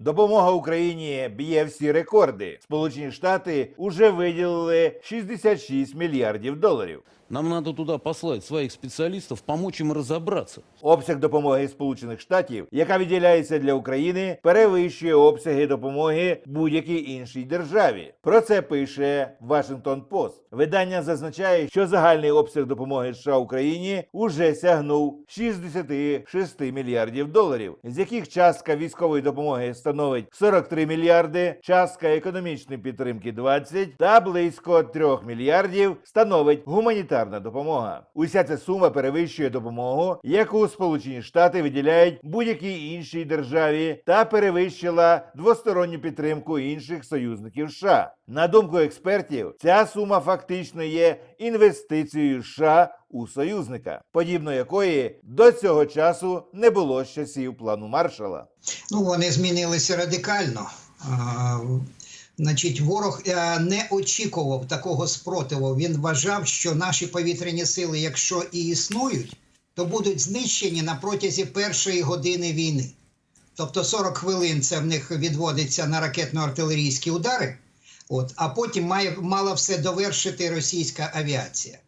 Допомога Україні б'є всі рекорди. Сполучені Штати уже виділили 66 мільярдів доларів. Нам надо туда послать своих специалистов, помочь им разобраться. Обсяг допомоги Сполучених Штатів, яка виділяється для України, перевищує обсяги допомоги будь-якій іншій державі. Про це пише Washington Post. Видання зазначає, що загальний обсяг допомоги США Україні уже сягнув 66 мільярдів доларів, з яких частка військової допомоги становить 43 мільярди, частка економічної підтримки 20 та близько 3 мільярдів становить гуманітарна допомога. Уся ця сума перевищує допомогу, яку Сполучені Штати виділяють будь-якій іншій державі, та перевищила двосторонню підтримку інших союзників США. На думку експертів, ця сума фактично є інвестицією США у союзника, подібно якої до цього часу не було з часів плану Маршала. Ну, вони змінилися радикально. Значить, ворог е, не очікував такого спротиву. Він вважав, що наші повітряні сили, якщо і існують, то будуть знищені на протязі першої години війни. Тобто 40 хвилин це в них відводиться на ракетно-артилерійські удари, от, а потім має, мала все довершити російська авіація.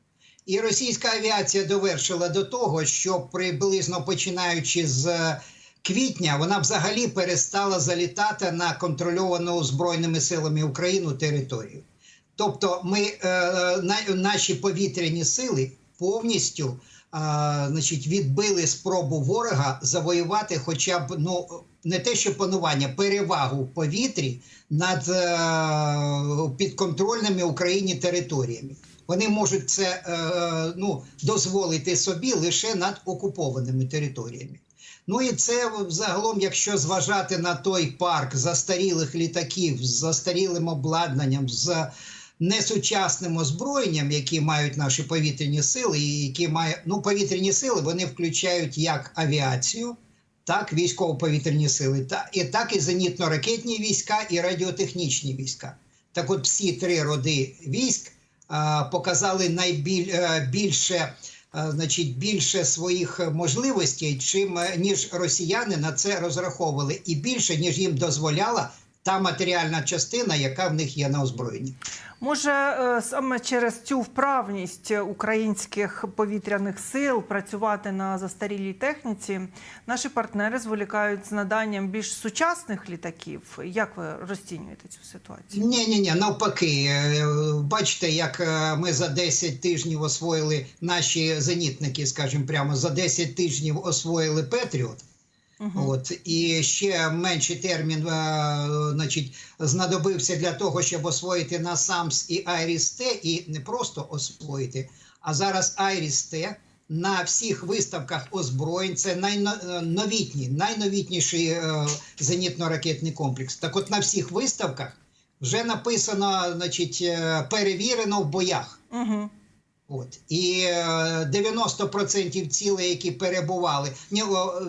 І російська авіація довершила до того, що приблизно починаючи з е, квітня, вона взагалі перестала залітати на контрольовану Збройними силами Україну територію. Тобто, ми, е, наші повітряні сили повністю а, значить, відбили спробу ворога завоювати хоча б ну, не те, що панування, перевагу в повітрі над е, підконтрольними Україні територіями. Вони можуть це е, ну, дозволити собі лише над окупованими територіями. Ну і це загалом, якщо зважати на той парк застарілих літаків з застарілим обладнанням, з несучасним озброєнням, які мають наші повітряні сили, і які мають ну повітряні сили, вони включають як авіацію, так військово-повітряні сили, та і так і зенітно-ракетні війська, і радіотехнічні війська. Так, от всі три роди військ а, показали найбільше. Значить, більше своїх можливостей, чим е, ніж росіяни на це розраховували, і більше ніж їм дозволяла та матеріальна частина, яка в них є на озброєнні. Може, е, саме через цю вправність українських повітряних сил працювати на застарілій техніці, наші партнери зволікають з наданням більш сучасних літаків. Як ви розцінюєте цю ситуацію? Ні, ні, ні, навпаки, Е, бачите, як е, ми за 10 тижнів освоїли наші зенітники, скажімо прямо, за 10 тижнів освоїли Петріот. Угу. От і ще менший термін, е, значить, знадобився для того, щоб освоїти на насамс і Айріс Т, і не просто освоїти, а зараз Айріс Т на всіх виставках озброєнь. Це найновітній, найновітніший е, зенітно-ракетний комплекс. Так, от на всіх виставках вже написано, значить, е, перевірено в боях. Угу. От і е, 90% цілей, які перебували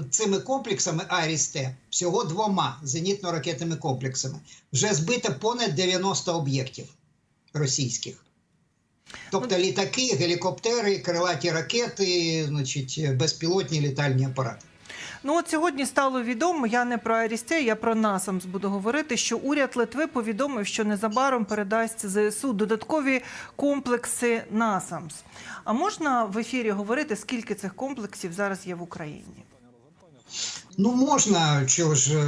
цими комплексами Айріс-Т, всього двома зенітно-ракетними комплексами, вже збито понад 90 об'єктів російських. Тобто літаки, гелікоптери, крилаті ракети, значить, безпілотні літальні апарати. Ну от сьогодні стало відомо, я не про Арісте, я про НАСАМС буду говорити, що уряд Литви повідомив, що незабаром передасть ЗСУ додаткові комплекси НАСАМС. А можна в ефірі говорити, скільки цих комплексів зараз є в Україні? Ну, можна, чого ж, е,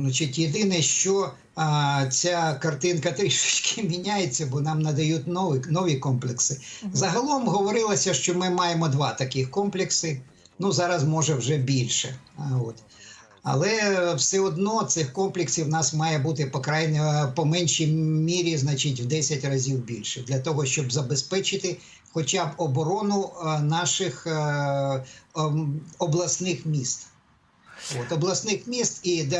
значить, єдине, що а, ця картинка трішечки міняється, бо нам надають нові, нові комплекси. Загалом говорилося, що ми маємо два таких комплекси. Ну, зараз може вже більше. От. Але все одно цих комплексів у нас має бути по крайній, по меншій мірі, значить, в 10 разів більше для того, щоб забезпечити хоча б оборону е, наших е, ем, обласних міст. От, обласних міст і до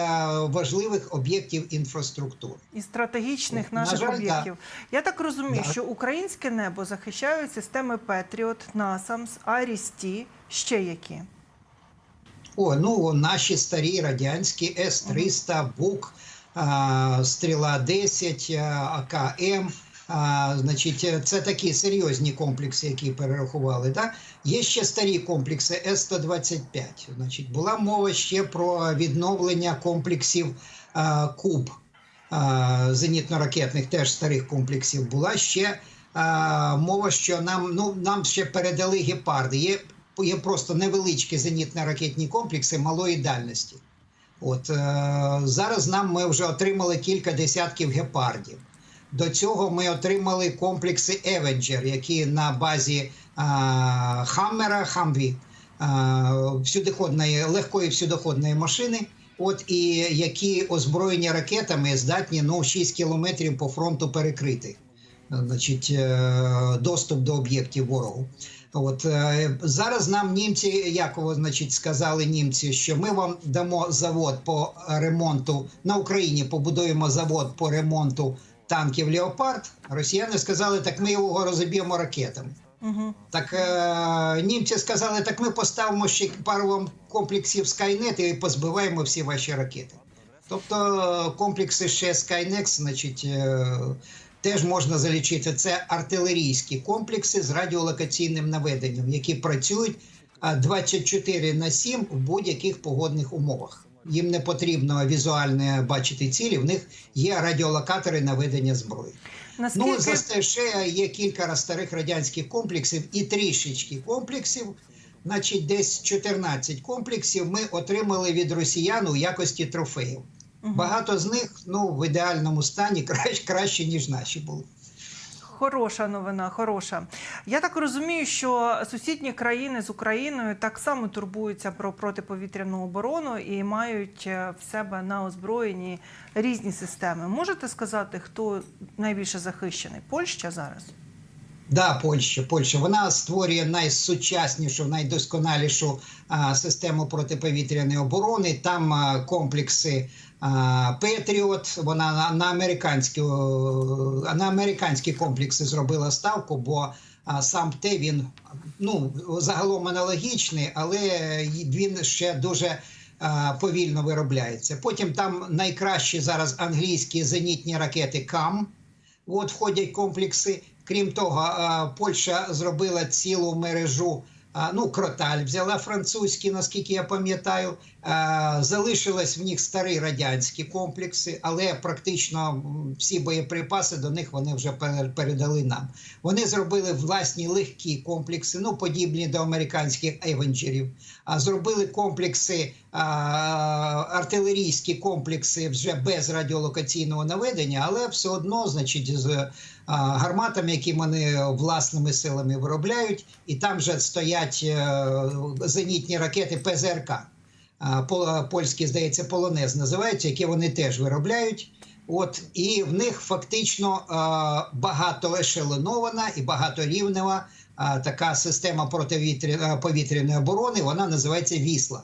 важливих об'єктів інфраструктури. І стратегічних На наших жаль, об'єктів. Я так розумію, Да. що українське небо захищають системи Петріот, НАСАМС, Арісті, ще які. О, ну наші старі радянські С-300, БУК, Стріла 10, а, АКМ. А, значить, це такі серйозні комплекси, які перерахували. Да? Є ще старі комплекси С-125. Значить, була мова ще про відновлення комплексів е, куб е, зенітно-ракетних теж старих комплексів була ще е, мова, що нам ну нам ще передали гепарди. Є, є просто невеличкі зенітно-ракетні комплекси малої дальності. От е, зараз нам ми вже отримали кілька десятків гепардів. До цього ми отримали комплекси Евенджер, які на базі Хаммера, Хамві, всюдиходної, легкої всюдиходної машини. От і які озброєні ракетами здатні ну, 6 кілометрів по фронту перекрити. Значить, е, доступ до об'єктів ворогу. От е, зараз нам німці, як значить, сказали німці, що ми вам дамо завод по ремонту на Україні. Побудуємо завод по ремонту танків Леопард. Росіяни сказали, так ми його розіб'ємо ракетами. Угу. Так е, німці сказали, так ми поставимо ще пару вам комплексів Skynet і позбиваємо всі ваші ракети. Тобто е, комплекси ще Skynex, значить, е, теж можна залічити. Це артилерійські комплекси з радіолокаційним наведенням, які працюють е, 24 на 7 в будь-яких погодних умовах. Їм не потрібно візуально бачити цілі, в них є радіолокатори наведення зброї. Наскільки Ну, за ще є кілька старих радянських комплексів і трішечки комплексів. Значить, десь 14 комплексів ми отримали від росіян у якості трофеїв. Багато з них ну, в ідеальному стані краще, краще ніж наші були. Хороша новина, хороша. Я так розумію, що сусідні країни з Україною так само турбуються про протиповітряну оборону і мають е, в себе на озброєнні різні системи. Можете сказати, хто найбільше захищений? Польща зараз? Да, Польща, Польща. Вона створює найсучаснішу, найдосконалішу а, систему протиповітряної оборони. Там а, комплекси Петріот. Вона на, на він на американські комплекси зробила ставку, бо а, сам те він ну загалом аналогічний, але він ще дуже повільно виробляється. Потім там найкращі зараз англійські зенітні ракети КАМ. От входять комплекси. Крім того, Польща зробила цілу мережу. Ну, кроталь взяла французькі, наскільки я пам'ятаю. Залишились в них старі радянські комплекси, але практично всі боєприпаси до них вони вже передали нам. Вони зробили власні легкі комплекси, ну подібні до американських евенджерів. А зробили комплекси, артилерійські комплекси вже без радіолокаційного наведення, але все одно, значить, з гарматами, які вони власними силами виробляють, і там вже стоять е, зенітні ракети ПЗРК. Польські, здається, полонез називаються, які вони теж виробляють. От і в них фактично е, багатоешелонована і багаторівнева така система протиповітряної оборони. Вона називається Вісла.